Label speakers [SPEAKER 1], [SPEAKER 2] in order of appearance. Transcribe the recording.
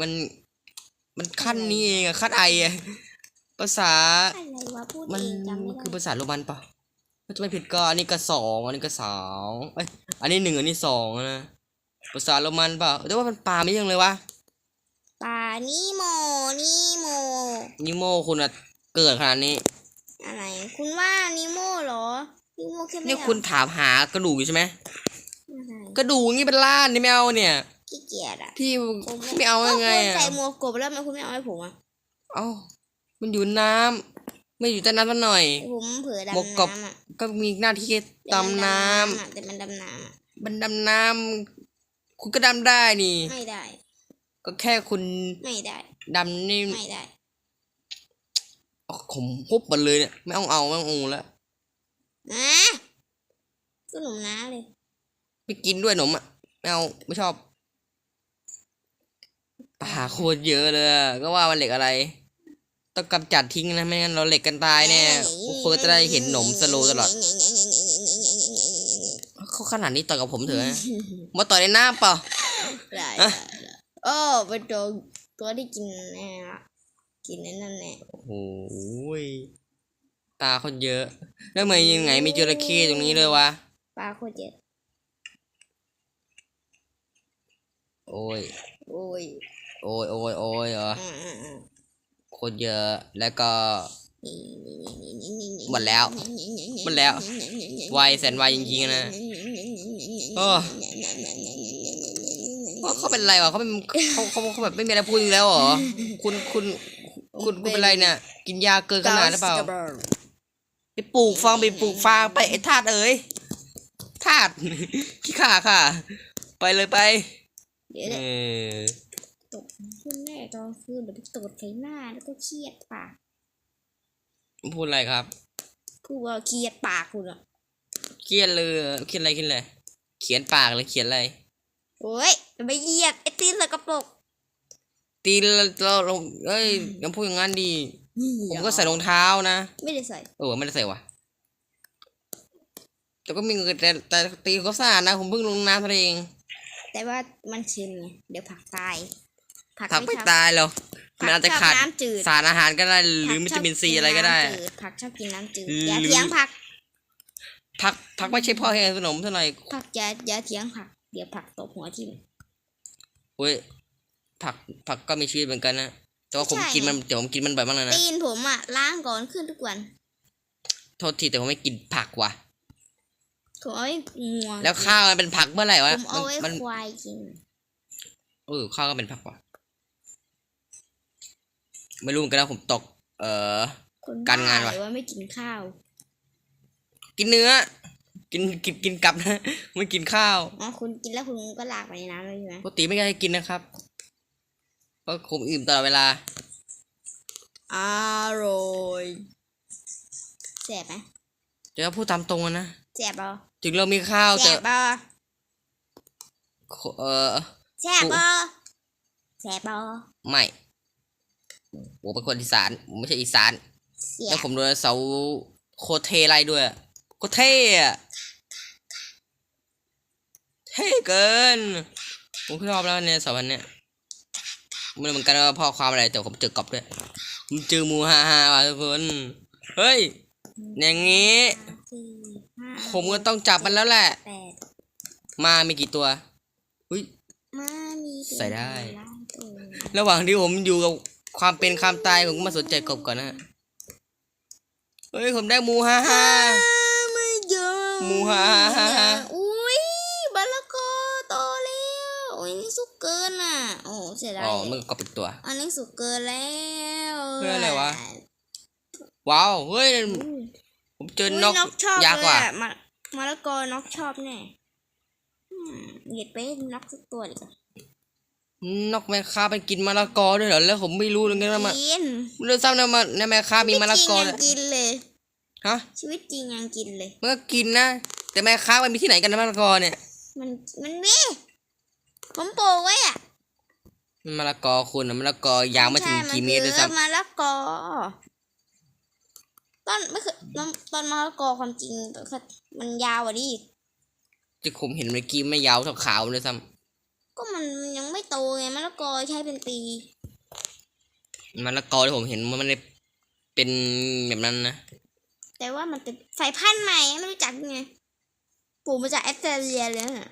[SPEAKER 1] มันมันขั้นนี้เองอะขั้นไออะภาษา
[SPEAKER 2] อะไรวะพูด
[SPEAKER 1] มัน
[SPEAKER 2] เองจำไม่
[SPEAKER 1] มัน
[SPEAKER 2] ได้
[SPEAKER 1] คือภาษาโรมันปะถ้าจะไม่ผิดก็อันนี้ก็สองอันนี้ก็สองเอ้ยอันนี้หนึ่งอันนี้สองนะภาษาโรมันปะแต่ว่ามันปลาไม่ยังเลยวะ
[SPEAKER 2] ปลานิโมนิโม
[SPEAKER 1] นิโมคุณอะเกิดขนาดนี้
[SPEAKER 2] อะไร คุณว่านิโมเหรอนิโมแค่ไม่
[SPEAKER 1] นี่คุณถามหากระดูกอยู่ใช่ไหม
[SPEAKER 2] อะไร
[SPEAKER 1] กระดูกนี่เป็นล้านนี่ไม่เอาเนี่ย
[SPEAKER 2] ขี้เกียจอะ
[SPEAKER 1] พี่
[SPEAKER 2] ผม
[SPEAKER 1] ไม่เอายังไง
[SPEAKER 2] ก็คุณ
[SPEAKER 1] อะ
[SPEAKER 2] ใส่หมวกกบแล้วทำไมคุณไม่เอาให้ผมอะ
[SPEAKER 1] เอ้ามันอยู่น้ำไม่อยู่ใต้น้ำสักหน่อย
[SPEAKER 2] แต่ผมเผลอ
[SPEAKER 1] หมวก
[SPEAKER 2] ดำ
[SPEAKER 1] กบ
[SPEAKER 2] น้ำอะ
[SPEAKER 1] ก็มีหน้าที่
[SPEAKER 2] แต่มั
[SPEAKER 1] ดำน้ำ
[SPEAKER 2] อะแต่มันดำน้ำอะ
[SPEAKER 1] มันดำน้ำคุณก็ดำได้นี่
[SPEAKER 2] ไม่ได้
[SPEAKER 1] ก็แค่คุณ
[SPEAKER 2] ไม่ได้
[SPEAKER 1] ดำนี่
[SPEAKER 2] ไม่ได้
[SPEAKER 1] อ๋อผมพุบมันเลยเนี่ยไม่ต้องเอาไม่ต้องเอาแล้ว
[SPEAKER 2] นะก็หนุ่มน้าเลย
[SPEAKER 1] ไม่กินด้วยหนมอะไม่เอาไม่ชอบปลาโคตรเยอะเลยอะก็ว่ามันเหล็กอะไร ต้องกำจัดทิ้งนะไม่งั้นเราเหล็กกันตายแน่เฟิร์สจะได้เห็นหนมสโลว์ตลอดเขาขนาดนี้ต่อยกับผมเถอะนะมาต่อยในหน้าเปล่า
[SPEAKER 2] ได้
[SPEAKER 1] อะ
[SPEAKER 2] ได้ได้โอ้เป็นตัวตัวที่กินแน่ละกินนั่นนั่นแน่
[SPEAKER 1] โอ้โหยตาเขาเยอะ แล้วทำไมยังไงมีจระเข้ตรงนี้เลยวะ
[SPEAKER 2] ปลาโคตรเยอะ
[SPEAKER 1] โอ้ย
[SPEAKER 2] โอ้ย
[SPEAKER 1] โอ้ยโอ้ยโอ้ยเหรอ
[SPEAKER 2] อ่าอ่าอ่า
[SPEAKER 1] โคตรเยอะแล้วก็
[SPEAKER 2] นี่นี่นี่นี่นี่นี่
[SPEAKER 1] หมดแล้วหมดแล้วไวแสนไวจริงๆนะโอ้ว่าเขาเป็นไรวะเขาเป็นเขาเขาเขาแบบไม่มีอะไรพูดอีกแล้วเหรอคุณคุณคุณคุณเป็นไรเนี่ยกินยาเกินขนาดหรือเปล่าไปปลูกฟางไปปลูกฟางไปไอ้ทาดเอ๋ยทาดขี้ข่าค่ะ ไปเลยไป
[SPEAKER 2] เดี๋ยว
[SPEAKER 1] เอ
[SPEAKER 2] เดี๋ยว
[SPEAKER 1] อ
[SPEAKER 2] ตกขึ้นแน่ตอนคืนเดี๋ยวไปตดใส่หน้าแล้วก็เครียดปาก
[SPEAKER 1] พูดอะไรครับ
[SPEAKER 2] พูดว่าเครียดปากคุณอะ
[SPEAKER 1] เขียนเลยเขียนอะไรเขียนอะไรเขียนปากเลยเขียนอะไร
[SPEAKER 2] โอ้ยอย่าไปเหยียดไอ้ตีนเลยกระปรก
[SPEAKER 1] ตีเราเราเราเอ้ยอยังพูดอย่างนั้นดีผมก็ใส่รองเท้านะ
[SPEAKER 2] ไม่ได้ใส่
[SPEAKER 1] เออไม่ได้ใส่วะแต่ก็มีเงินแต่แต่ตีเขาสะอาดนะผมเพิ่งลงน้ำเท่านั้นเอง
[SPEAKER 2] แต่ว่ามันชื้นไงเดี๋ยวผักตาย
[SPEAKER 1] ผัก
[SPEAKER 2] ไม่
[SPEAKER 1] ไม่
[SPEAKER 2] ชอบ
[SPEAKER 1] ตายหรอก
[SPEAKER 2] ผั
[SPEAKER 1] มันอาจจะ
[SPEAKER 2] ชบ
[SPEAKER 1] ขาด
[SPEAKER 2] น้ำจืด
[SPEAKER 1] สารอาหารก็ได้หรือ
[SPEAKER 2] ผั
[SPEAKER 1] วิ
[SPEAKER 2] ช
[SPEAKER 1] ตามินซีอะไรก็ได้
[SPEAKER 2] น้ำจืผักชอบกินน้ำจืด
[SPEAKER 1] หรือ
[SPEAKER 2] อย่าเถียงผัก
[SPEAKER 1] ผักผักไม่ใช่พ่อแห่งขนมเท่าไหร่
[SPEAKER 2] ผักอย่าอย่าเถียงผัก เดี๋ยวผักตบหัวทิ่ม
[SPEAKER 1] เว้ยผักผักก็มีชีวิตเหมือนกันนะแต่ว่าผม
[SPEAKER 2] ใช่
[SPEAKER 1] กินมันเดี๋ยวผมกินมันบ่อยมากเลยนะ
[SPEAKER 2] ตีนผมอะล้างก่อนขึ้นทุกวัน
[SPEAKER 1] โทษทีแต่ผมไม่กินผักว่ะ
[SPEAKER 2] ผมเอาไว้งัว
[SPEAKER 1] แล้วข้าวมันเป็นผักเมื่อไหร่
[SPEAKER 2] ผ
[SPEAKER 1] วะ
[SPEAKER 2] มเอาไว้
[SPEAKER 1] มัน
[SPEAKER 2] ควายกิน
[SPEAKER 1] เออข้าวก็เป็นผักว่ะ ไม่รู้เหมือนกันนะผมตก เอ่อ
[SPEAKER 2] คน
[SPEAKER 1] การงานวะ
[SPEAKER 2] บ้หรือว่าไม่กินข้าว
[SPEAKER 1] กินเนื้อ กินกินกินกลับนะ ไม่กินข้าว
[SPEAKER 2] อ๋อคุณกินแล้วคุณก็ลากไปในน้ำเลยใช่ไหม
[SPEAKER 1] ปกติไม่ได้กินนะครับเพราะผมอิ่มตลอดเวลา
[SPEAKER 2] อร่อยแสบไหม
[SPEAKER 1] เดี๋ยวพูดตามตรงอะนะ
[SPEAKER 2] แสบเปล่า
[SPEAKER 1] ถึงเรามีข้าว
[SPEAKER 2] แส
[SPEAKER 1] แต่
[SPEAKER 2] บเปล่า
[SPEAKER 1] เออ
[SPEAKER 2] แสบเปล่าแสบเปล่า
[SPEAKER 1] ไม่ ผมเป็นคนอีสานผมไม่ใช่อีสาน
[SPEAKER 2] เสีย
[SPEAKER 1] แล้วผมโดนเสาโคตรเทไล่ด้วยโคตรเท่อะเท่เกิน ผมชอบแล้วเนี่ยเสาพันเนี่ยไม่รู้เหมือนกันว่าพ่อความอะไรแต่ผมเจอกรอบด้วยผมเจอหมูฮ่าฮ่าว่ะทุกคนเฮ้ยอย่างงี้
[SPEAKER 2] สี่ห้า
[SPEAKER 1] ผมก็ต้องจับมันแล้วแหละ
[SPEAKER 2] แปด
[SPEAKER 1] มามีกี่ตัวอุ้ย
[SPEAKER 2] มามี
[SPEAKER 1] ใส่ได้
[SPEAKER 2] ล้านตัว
[SPEAKER 1] ระหว่างที่ผมอยู่กับ ความเป็นความตายผมก็มาสนใจกบก่อนนะฮะเฮ้ยผมได้หมูฮ่าฮ่า
[SPEAKER 2] ไม่เยอะ
[SPEAKER 1] หมูฮ่าฮ่าฮ่า
[SPEAKER 2] อุ้ยบาลากอโตแล้วโอ้ยนี่สุกเกินอะโอ้เสียดาย
[SPEAKER 1] อ๋อมันก็กบเป็นตัว
[SPEAKER 2] อันนี้สุกเกินแล้ว
[SPEAKER 1] เพื่ออะไรวะว้าวเฮ้ย
[SPEAKER 2] อุ้ย
[SPEAKER 1] ผมเจอ
[SPEAKER 2] อุ้ย
[SPEAKER 1] นก
[SPEAKER 2] นกชอบ
[SPEAKER 1] ยักษ์ว่ะ
[SPEAKER 2] เลยอะมามาละกอนกชอบแน่อืมเหยียดไปให้นกสักตัวดีกว่า น
[SPEAKER 1] กแม่ค้าไปกินมะละกอด้วยเหรอแล้วผมไม่รู้เลยไงว่ามัน
[SPEAKER 2] กิน
[SPEAKER 1] ไม่รู้ซ้ำนะมันในแม่ค้ามีมะละกอ
[SPEAKER 2] ชีวิตจริง
[SPEAKER 1] ด้วย
[SPEAKER 2] ยังกินเลย
[SPEAKER 1] ฮะ
[SPEAKER 2] ชีวิตจริงยังกินเลย
[SPEAKER 1] มันก็กินนะแต่แม่ค้ามันมีที่ไหนกันนะมะละกอเนี่ย
[SPEAKER 2] มันมันมีผมปลูกไว้อะ
[SPEAKER 1] มันมะละกอคุณนะมะละกอยาวไม่ถึง
[SPEAKER 2] ใช่
[SPEAKER 1] กี่เมตรด้วย
[SPEAKER 2] น
[SPEAKER 1] ซ้
[SPEAKER 2] คือมะละกอต้นไม่คือต้นต้นมะละกอความจริงมันยาวกว่านี้อีกำ
[SPEAKER 1] ที่ผมเห็นเมื่อกี้ไม่ยาวเท่าขาวเลยซ้
[SPEAKER 2] ก็มันยัง ไม่โตไงมะละกอใช้เป็นปี
[SPEAKER 1] มันละกอที่ผมเห็นมันไม่ได้เป็นแบบนั้นนะ
[SPEAKER 2] แต่ว่ามันเป็นสายพันธุ์ใหม่ไม่รู้จักไงปลูกมาจากแอสเตรเลียเลยนะ